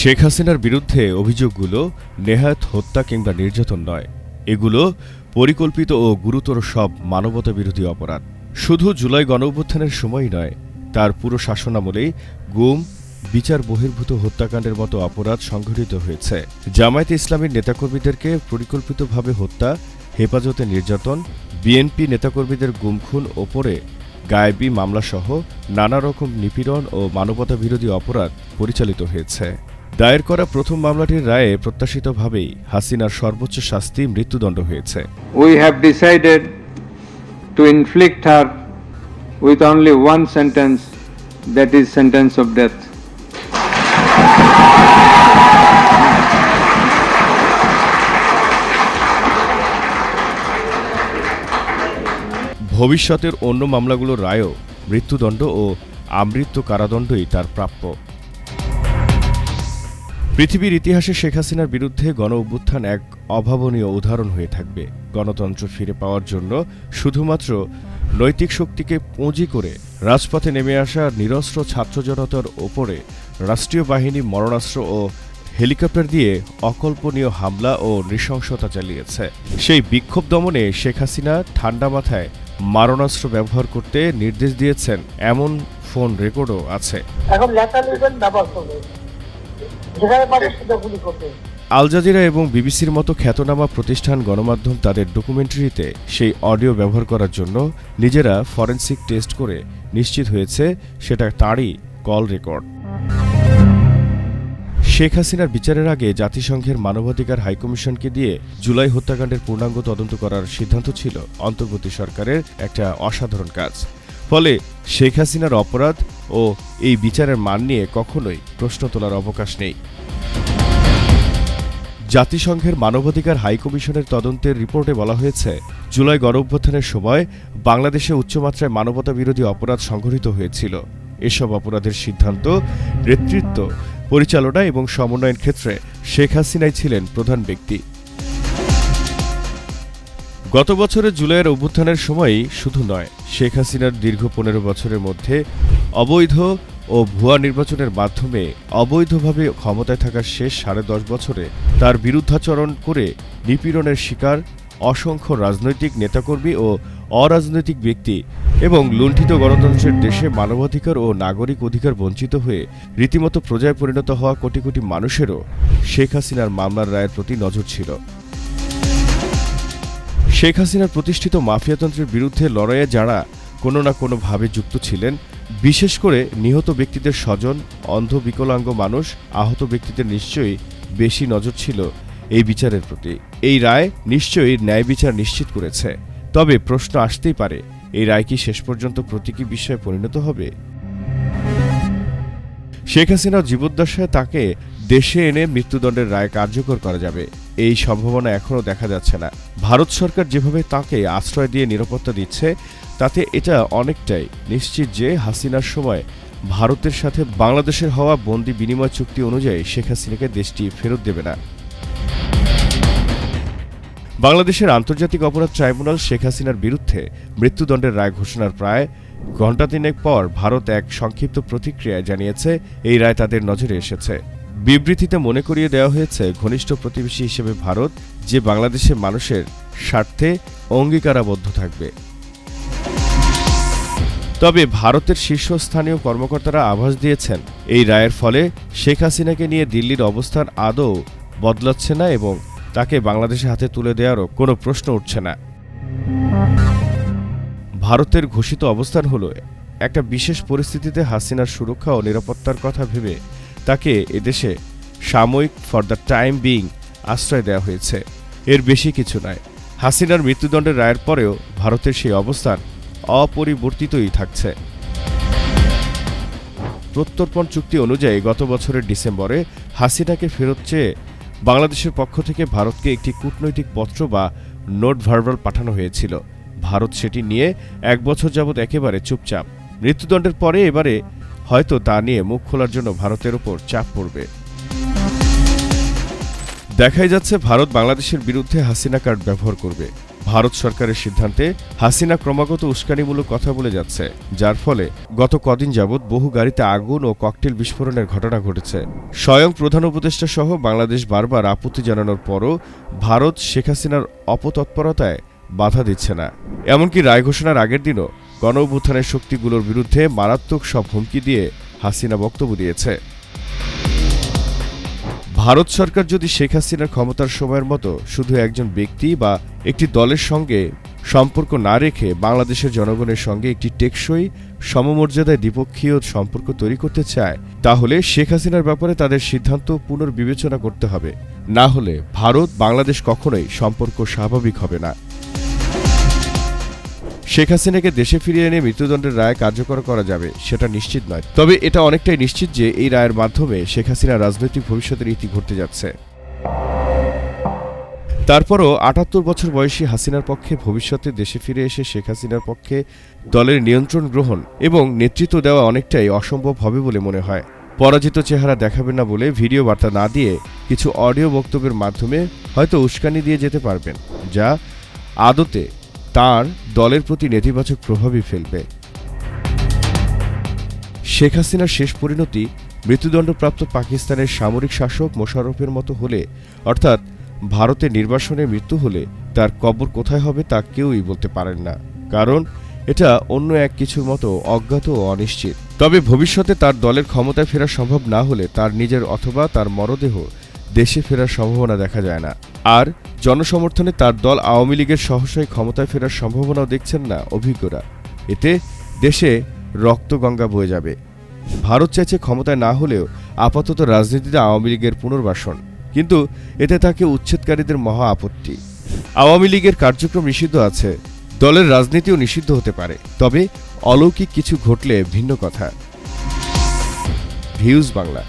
শেখ হাসিনার বিরুদ্ধে অভিযোগগুলো, নেহাত হত্যা কিংবা নির্যাতন নয়। এগুলো পরিকল্পিত ও গুরুতর সব মানবতা বিরোধী অপরাধ। শুধু জুলাই গণঅভ্যুত্থানের সময় নয়, তার পুরো শাসনামলেই গুম, বিচার বহির্ভূত হত্যাকাণ্ডের মতো অপরাধ সংঘটিত হয়েছে। জামায়াতে ইসলামীর নেতাকর্মীদেরকে পরিকল্পিতভাবে হত্যা, হেফাজতে নির্যাতন, বিএনপি নেতাকর্মীদের গুমখুন ওপরে গায়েবী মামলাসহ নানা রকম নিপীড়ন ও মানবতা বিরোধী অপরাধ পরিচালিত হয়েছে। দায়ের করা প্রথম মামলাটির রায়ে প্রত্যাশিতভাবেই হাসিনার সর্বোচ্চ শাস্তি মৃত্যুদণ্ড হয়েছে। We have decided to inflict her with only one sentence that is sentence of death ভবিষ্যতের অন্য মামলাগুলোর রায়ও মৃত্যুদণ্ড ও আমৃত্যু কারাদণ্ডই তার প্রাপ্য। পৃথিবীর ইতিহাসে শেখ হাসিনার বিরুদ্ধে গণ অভ্যুত্থান এক অভাবনীয় উদাহরণ হয়ে থাকবে। গণতন্ত্র ফিরে পাওয়ার জন্য শুধুমাত্র নৈতিক শক্তিকে পুঁজি করে রাজপথে নেমে আসা নিরস্ত্র ছাত্র জনতার ওপরে রাষ্ট্রীয় বাহিনী, মরণাস্ত্র ও হেলিকপ্টার দিয়ে অকল্পনীয় হামলা ও নৃশংসতা চালিয়েছে। সেই বিক্ষোভ দমনে শেখ হাসিনা ঠান্ডা মাথায় মারণাস্ত্র ব্যবহার করতে নির্দেশ দিয়েছেন। এমন ফোন রেকর্ডও আছে। এখন আল জাজিরা এবং বিবিসির মতো খ্যাতনামা প্রতিষ্ঠান গণমাধ্যম তাদের ডকুমেন্টারিতে সেই অডিও ব্যবহার করার জন্য নিজেরা ফরেন্সিক টেস্ট করে নিশ্চিত হয়েছে সেটা তারই কল রেকর্ড। শেখ হাসিনার বিচারের আগে জাতিসংঘের মানবাধিকার হাইকমিশনকে দিয়ে জুলাই হত্যাকাণ্ডের পূর্ণাঙ্গ তদন্ত করার সিদ্ধান্ত ছিল অন্তর্বর্তী সরকারের একটা অসাধারণ কাজ। ফলে শেখ হাসিনার অপরাধ ও এই বিচারের মান নিয়ে কখনোই প্রশ্ন তোলার অবকাশ নেই। জাতিসংঘের মানবাধিকার হাইকমিশনের তদন্তের রিপোর্টে বলা হয়েছে, জুলাই গণঅভ্যুত্থানের সময় বাংলাদেশে উচ্চমাত্রায় মানবতা বিরোধী অপরাধ সংঘটিত হয়েছিল। এসব অপরাধের সিদ্ধান্ত, নেতৃত্ব, পরিচালনা এবং সমন্বয়ের ক্ষেত্রে শেখ হাসিনাই ছিলেন প্রধান ব্যক্তি। গত বছরের জুলাইয়ের অভ্যুত্থানের সময়ই শুধু নয়, শেখ হাসিনার দীর্ঘ পনেরো বছরের মধ্যে অবৈধ ও ভুয়া নির্বাচনের মাধ্যমে অবৈধভাবে ক্ষমতায় থাকার শেষ সাড়ে দশ বছরে তার বিরুদ্ধাচরণ করে নিপীড়নের শিকার অসংখ্য রাজনৈতিক নেতাকর্মী ও অরাজনৈতিক ব্যক্তি এবং লুণ্ঠিত গণতন্ত্রের দেশে মানবাধিকার ও নাগরিক অধিকার বঞ্চিত হয়ে রীতিমতো প্রজায় পরিণত হওয়া কোটি কোটি মানুষেরও শেখ হাসিনার মামলার রায়ের প্রতি নজর ছিল। শেখ হাসিনার প্রতিষ্ঠিত মাফিয়াতন্ত্রের বিরুদ্ধে লড়াইয়ে যারা কোনো না কোনোভাবে যুক্ত ছিলেন। বিশেষ করে নিহত ব্যক্তিদের স্বজন, অন্ধ বিকলাঙ্গ মানুষ, আহত ব্যক্তিদের নিশ্চয়ই বেশি নজর ছিল এই বিচারের প্রতি। এই রায় নিশ্চয়ই ন্যায় বিচার নিশ্চিত করেছে। তবে প্রশ্ন আসতেই পারে, এই রায় কি শেষ পর্যন্ত প্রতীকী বিষয়ে পরিণত হবে? শেখ হাসিনার জীবদ্দশায় তাকে দেশে এনে মৃত্যুদণ্ডের রায় কার্যকর করা যাবে। এই সম্ভাবনা এখনও দেখা যাচ্ছে না। ভারত সরকার যেভাবে তাকে আশ্রয় দিয়ে নিরাপত্তা দিচ্ছে, তাতে এটা অনেকটাই নিশ্চিত যে হাসিনার সময় ভারতের সাথে বাংলাদেশের হওয়া বন্দি বিনিময় চুক্তি অনুযায়ী শেখ হাসিনাকে দেশটি ফেরত দেবে না। বাংলাদেশের আন্তর্জাতিক অপরাধ ট্রাইব্যুনাল শেখ হাসিনার বিরুদ্ধে মৃত্যুদণ্ডের রায় ঘোষণার প্রায় ঘণ্টা তিনেক পর ভারত এক সংক্ষিপ্ত প্রতিক্রিয়ায় জানিয়েছে, এই রায় তাদের নজরে এসেছে। বিবৃতিতে মনে করিয়ে দেওয়া হয়েছে, ঘনিষ্ঠ প্রতিবেশী হিসেবে ভারত, যে বাংলাদেশের মানুষের স্বার্থে অঙ্গীকারাবদ্ধ থাকবে। তবে ভারতের শীর্ষস্থানীয় কর্মকর্তারা আভাস দিয়েছেন, এই রায়ের ফলে শেখ হাসিনাকে নিয়ে দিল্লির অবস্থান আদৌ বদলাচ্ছে না এবং তাকে বাংলাদেশের হাতে তুলে দেওয়ারও কোনো প্রশ্ন উঠছে না। ভারতের ঘোষিত অবস্থান হলো, একটা বিশেষ পরিস্থিতিতে হাসিনার সুরক্ষা ও নিরাপত্তার কথা ভেবে তাকে এদেশে সাময়িক ফর দ্য টাইম বিং আশ্রয় দেওয়া হয়েছে। এর বেশি কিছু নয়। হাসিনার মৃত্যুদণ্ডের রায়ের পরেও ভারতের সেই অবস্থান অপরিবর্তিতই থাকছে। প্রত্যর্পণ চুক্তি অনুযায়ী গত বছরের ডিসেম্বরে হাসিনাকে ফেরত চেয়ে বাংলাদেশের পক্ষ থেকে ভারতকে একটি কূটনৈতিক পত্র বা নোট ভার্বাল পাঠানো হয়েছিল। ভারত সেটি নিয়ে এক বছর যাবৎ একেবারে চুপচাপ। মৃত্যুদণ্ডের পরে এবারে হয়তো তা নিয়ে মুখ খোলার জন্য ভারতের ওপর চাপ পড়বে। দেখাই যাচ্ছে ভারত বাংলাদেশের বিরুদ্ধে হাসিনা কার্ড ব্যবহার করবে। ভারত সরকারের সিদ্ধান্তে হাসিনা ক্রমাগত উস্কানিমূলক কথা বলে যাচ্ছে, যার ফলে গত কদিন যাবৎ বহু গাড়িতে আগুন ও ককটেল বিস্ফোরণের ঘটনা ঘটেছে। স্বয়ং প্রধান উপদেষ্টা সহ বাংলাদেশ বারবার আপত্তি জানানোর পরও ভারত শেখ হাসিনার অপতৎপরতায় বাধা দিচ্ছে না। এমনকি রায় ঘোষণার আগের দিনও গণ শক্তিগুলোর বিরুদ্ধে মারাত্মক সব হুমকি দিয়ে হাসিনা বক্তব্য দিয়েছে। ভারত সরকার যদি শেখ হাসিনার ক্ষমতার সময়ের মতো শুধু একজন ব্যক্তি বা একটি দলের সঙ্গে সম্পর্ক না রেখে বাংলাদেশের জনগণের সঙ্গে একটি টেকসই, সমমর্যাদায় দ্বিপক্ষীয় সম্পর্ক তৈরি করতে চায়, তাহলে শেখ হাসিনার ব্যাপারে তাদের সিদ্ধান্ত পুনর্বিবেচনা করতে হবে। না হলে ভারত বাংলাদেশ কখনোই সম্পর্ক স্বাভাবিক হবে না। শেখ হাসিনাকে দেশে ফিরিয়ে এনে মৃত্যুদণ্ডের রায় কার্যকর করা যাবে, সেটা নিশ্চিত নয়। তবে এটা অনেকটাই নিশ্চিত যে এই রায়ের মাধ্যমে শেখ হাসিনার রাজনৈতিক ভবিষ্যতের ইতি ঘটতে যাচ্ছে। তারপরও আটাত্তর বছর বয়সী হাসিনার পক্ষে ভবিষ্যতে দেশে ফিরে এসে শেখ হাসিনার পক্ষে দলের নিয়ন্ত্রণ গ্রহণ এবং নেতৃত্ব দেওয়া অনেকটাই অসম্ভব হবে বলে মনে হয়। পরাজিত চেহারা দেখাবেন না বলে ভিডিও বার্তা না দিয়ে কিছু অডিও বক্তব্যের মাধ্যমে হয়তো উস্কানি দিয়ে যেতে পারবেন, যা আদতে তার দলের প্রতি নেতিবাচক প্রভাবই ফেলবে। শেখ হাসিনার শেষ পরিণতি মৃত্যুদণ্ডপ্রাপ্ত পাকিস্তানের সামরিক শাসক মোশাররফের মতো হলে, অর্থাৎ ভারতে নির্বাসনে মৃত্যু হলে তার কবর কোথায় হবে তা কেউই বলতে পারেন না। কারণ এটা অন্য এক কিছুর মতো অজ্ঞাত ও অনিশ্চিত। তবে ভবিষ্যতে তার দলের ক্ষমতায় ফেরা সম্ভব না হলে তার নিজের অথবা তার মরদেহ দেশে ফেরার সম্ভাবনা দেখা যায় না। আর জনসমর্থনে তার দল আওয়ামী লীগের সহসাই ক্ষমতায় ফেরার সম্ভাবনাও দেখছেন না অভিজ্ঞরা। এতে দেশে রক্তগঙ্গা বয়ে যাবে। ভারত চাইছে ক্ষমতায় না হলেও আপাতত রাজনীতিতে আওয়ামী লীগের পুনর্বাসন। কিন্তু এতে তাকে উচ্ছেদকারীদের মহা আপত্তি। আওয়ামী লীগের কার্যক্রম নিষিদ্ধ আছে, দলের রাজনীতিও নিষিদ্ধ হতে পারে। তবে অলৌকিক কিছু ঘটলে ভিন্ন কথা। ভিউজ বাংলা।